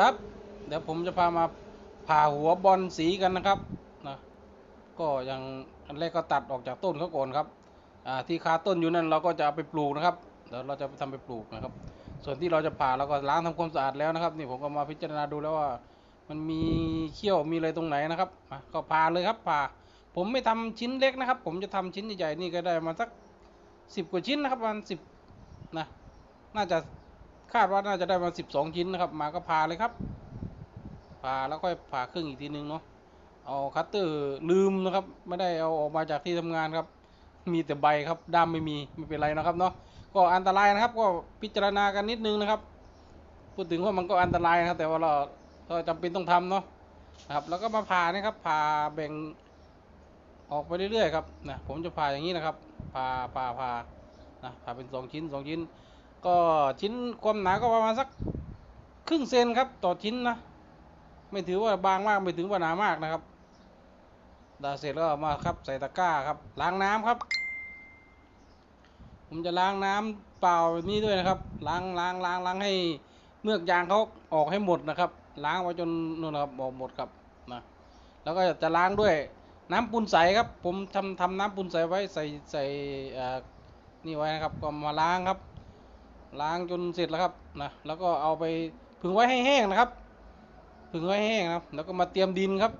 ครับ เดี๋ยวผมจะพามาผ่าหัวบอลสีกันนะครับนะก็อย่างอันแรกก็ตัดออกจากต้นเขาก่อนครับอ่าที่คาต้นอยู่นั่นเราก็จะเอาไปปลูกนะครับเดี๋ยวเราจะทำไปปลูกนะครับ ส่วนที่เราจะผ่าเราก็ล้างทำความสะอาดแล้วนะครับ นี่ผมก็มาพิจารณาดูแล้วว่า มันมีเขี้ยวมีอะไรตรงไหนนะครับอะก็ผ่าเลยครับผ่า ผมไม่ทำชิ้นเล็กนะครับ ผมจะทำชิ้นใหญ่ๆนี่ก็ได้มาสักสิบกว่าชิ้นนะครับประมาณสิบนะน่าจะ คาดว่าน่าจะได้มาสิบสองชิ้นนะครับ มาก็ผ่าเลยครับผ่าแล้วค่อยผ่าครึ่งอีกทีนึงเนาะเอาคัตเตอร์ลืมนะครับ ไม่ได้เอาออกมาจากที่ทำงานครับ มีแต่ใบครับด้ามไม่มีไม่เป็นไรนะครับเนาะก็อันตรายนะครับ ก็พิจารณากันนิดนึงนะครับ พูดถึงว่ามันก็อันตรายนะครับแต่ว่าเราเราจำเป็นต้องทำเนาะนะครับ แล้วก็มาผ่านะครับผ่าแบ่งออกไปเรื่อยๆครับนะผมจะผ่าอย่างนี้นะครับผ่าผ่าผ่านะผ่าเป็นสองชิ้นสองชิ้น ก็ชิ้นความหนาก็ประมาณสักครึ่งเซนครับต่อชิ้นนะ ไม่ถือว่าบางมากไม่ถึงว่าหนามากนะครับดาเสร็จแล้วมาครับใส่ตะกร้าครับ ล้างน้ำครับ ผมจะล้างน้ำเปล่าแบบนี้ด้วยนะครับ ล้างล้างล้างล้างให้เมือกยางเขาออกให้หมดนะครับ ล้างไว้จนนู่นนะครับออกหมดครับนะแล้วก็จะล้างด้วยน้ำปูนใสครับ ผมทำทำน้ำปูนใสไว้ใส่ใส่เอ่อนี่ไว้นะครับ ก็มาล้างครับ ล้างจนเสร็จแล้วครับนะแล้วก็เอาไปผึ่งไว้ให้แห้งนะครับผึ่งไว้แห้งนะครับ แล้วก็มาเตรียมดินครับ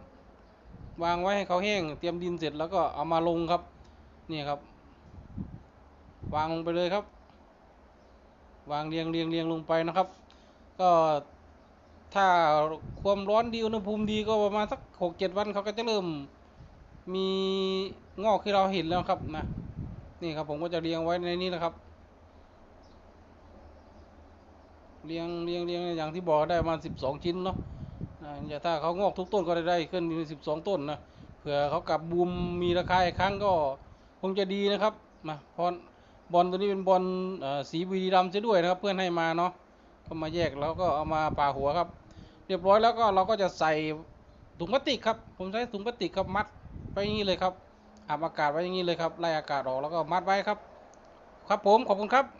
วางไว้ให้เขาแห้ง เตรียมดินเสร็จแล้วก็เอามาลงครับ นี่ครับ วางลงไปเลยครับ วางเรียงเรียงเรียงลงไปนะครับ ก็ถ้าความร้อนดีอุณหภูมิดีก็ประมาณสักหกเจ็ดวันเขาก็จะเริ่มมีงอกที่เราเห็นแล้วครับนะนี่ครับผมก็จะเรียงไว้ในนี้นะครับ เรียงเรียงเรียงอย่างที่บอกได้ประมาณสิบสองชิ้นเนาะอย่าถ้าเขางอกทุกต้นก็ได้ได้ขึ้นสิบสองต้นนะเผื่อเขากลับบูมมีราคาอีกครั้งก็คงจะดีนะครับนะเพราบอลตัวนี้เป็นบอลสีบุรีรัมย์ซะด้วยนะครับ เพื่อนให้มาเนาะก็มาแยกแล้วก็เอามาป่าหัวครับ เรียบร้อยแล้วก็เราก็จะใส่ถุงพลาสติกครับ ผมใช้ถุงพลาสติกครับมัดไปอย่างนี้เลยครับอาบอากาศไว้อย่างนี้เลยครับไล่อากาศออกแล้วก็มัดไว้ครับ ครับผมขอบคุณครับ